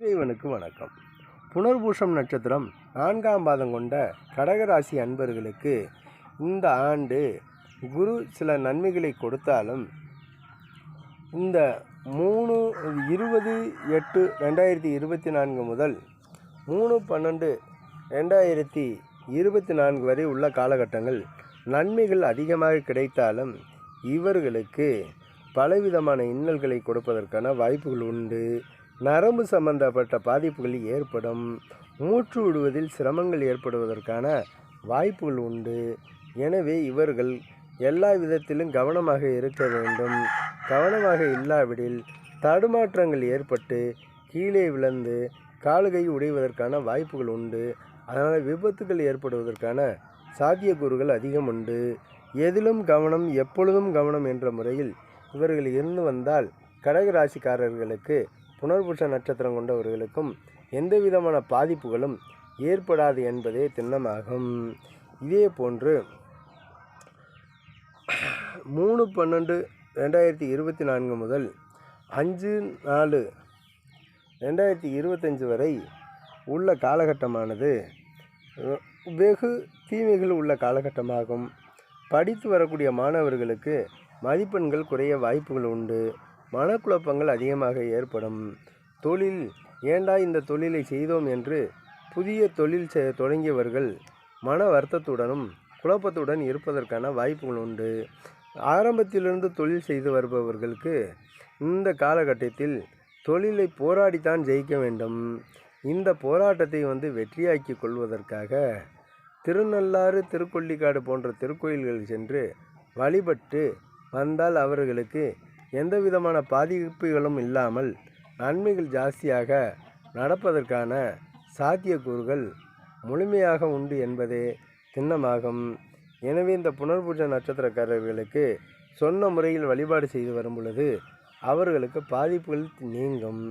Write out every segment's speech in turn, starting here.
இறைவனுக்கு வணக்கம். புனர்பூஷம் நட்சத்திரம் நான்காம் பாதம் கொண்ட கடகராசி அன்பர்களுக்கு இந்த ஆண்டு குரு சில நன்மைகளை கொடுத்தாலும் இந்த மூணு இருபது எட்டு ரெண்டாயிரத்தி இருபத்தி நான்கு முதல் மூணு பன்னெண்டு ரெண்டாயிரத்தி இருபத்தி நான்கு வரை உள்ள காலகட்டங்கள் நன்மைகள் அதிகமாக கிடைத்தாலும் இவர்களுக்கு பலவிதமான இன்னல்களை கொடுப்பதற்கான வாய்ப்புகள் உண்டு. நரம்பு சம்பந்தப்பட்ட பாதிப்புகள் ஏற்படும். மூச்சு விடுவதில் சிரமங்கள் ஏற்படுவதற்கான வாய்ப்புகள் உண்டு. எனவே இவர்கள் எல்லா விதத்திலும் கவனமாக இருக்க வேண்டும். கவனமாக இல்லாவிடில் தடுமாற்றங்கள் ஏற்பட்டு கீழே விழுந்து காலுகை உடைவதற்கான வாய்ப்புகள் உண்டு. அதனால் விபத்துகள் ஏற்படுவதற்கான சாத்தியக்கூறுகள் அதிகம் உண்டு. எதிலும் கவனம் எப்பொழுதும் கவனம் என்ற முறையில் இவர்கள் இருந்து வந்தால் கடகராசிக்காரர்களுக்கு புனர்பூச நட்சத்திரம் கொண்டவர்களுக்கும் எந்த விதமான பாதிப்புகளும் ஏற்படாது என்பதே திண்ணமாகும். இதே போன்று மூணு பன்னெண்டு ரெண்டாயிரத்தி இருபத்தி நான்கு முதல் அஞ்சு நாலு ரெண்டாயிரத்தி இருபத்தஞ்சு வரை உள்ள காலகட்டமானது வெகு தீமைகள் உள்ள காலகட்டமாகும். படித்து வரக்கூடிய மாணவர்களுக்கு மதிப்பெண்கள் குறைய வாய்ப்புகள் உண்டு. மனக்குழப்பங்கள் அதிகமாக ஏற்படும். தொழில் ஏண்டா இந்த தொழிலை செய்தோம்? என்று புதிய தொழில் செ தொடங்கியவர்கள் மன வருத்தத்துடனும் குழப்பத்துடன் இருப்பதற்கான வாய்ப்புகள் உண்டு. ஆரம்பத்திலிருந்து தொழில் செய்து வருபவர்களுக்கு இந்த காலகட்டத்தில் தொழிலை போராடித்தான் ஜெயிக்க வேண்டும். இந்த போராட்டத்தை வந்து வெற்றியாக்கி கொள்வதற்காக திருநள்ளாறு திருக்கொள்ளிக்காடு போன்ற திருக்கோயில்கள் சென்று வழிபட்டு வந்தால் அவர்களுக்கு எந்த விதமான பாதிப்புகளும் இல்லாமல் நன்மைகள் ஜாஸ்தியாக நடப்பதற்கான சாத்தியக்கூறுகள் முழுமையாக உண்டு என்பதே திண்ணமாகும். எனவே இந்த புனர்பூஜ நட்சத்திரக்காரர்களுக்கு சொன்ன முறையில் வழிபாடு செய்து வரும் பொழுது அவர்களுக்கு பாதிப்புகள் நீங்கும்.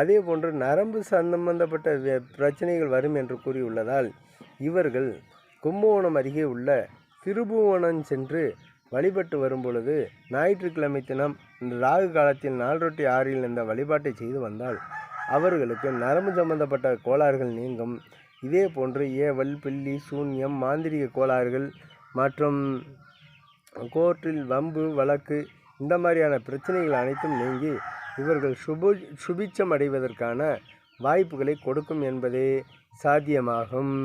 அதே போன்று நரம்பு சம்பந்தப்பட்ட பிரச்சனைகள் வரும் என்று கூறியுள்ளதால் இவர்கள் கும்பகோணம் அருகே உள்ள திருபுவனம் சென்று வழிபட்டு வரும்பொழுது ஞாயிற்றுக்கிழமை தினம் இந்த ராகு காலத்தில் நால்ரொட்டி ஆறில் இந்த வழிபாட்டை செய்து வந்தால் அவர்களுக்கு நரம்பு சம்பந்தப்பட்ட கோளாறுகள் நீங்கும். இதே போன்று ஏவல் பில்லி சூன்யம் மாந்திரிக கோளாறுகள் மற்றும் கோர்ட்டில் வம்பு வழக்கு இந்த மாதிரியான பிரச்சனைகள் அனைத்தும் நீங்கி இவர்கள் சுபு சுபிச்சம் அடைவதற்கான வாய்ப்புகளை கொடுக்கும் என்பதே சாத்தியமாகும்.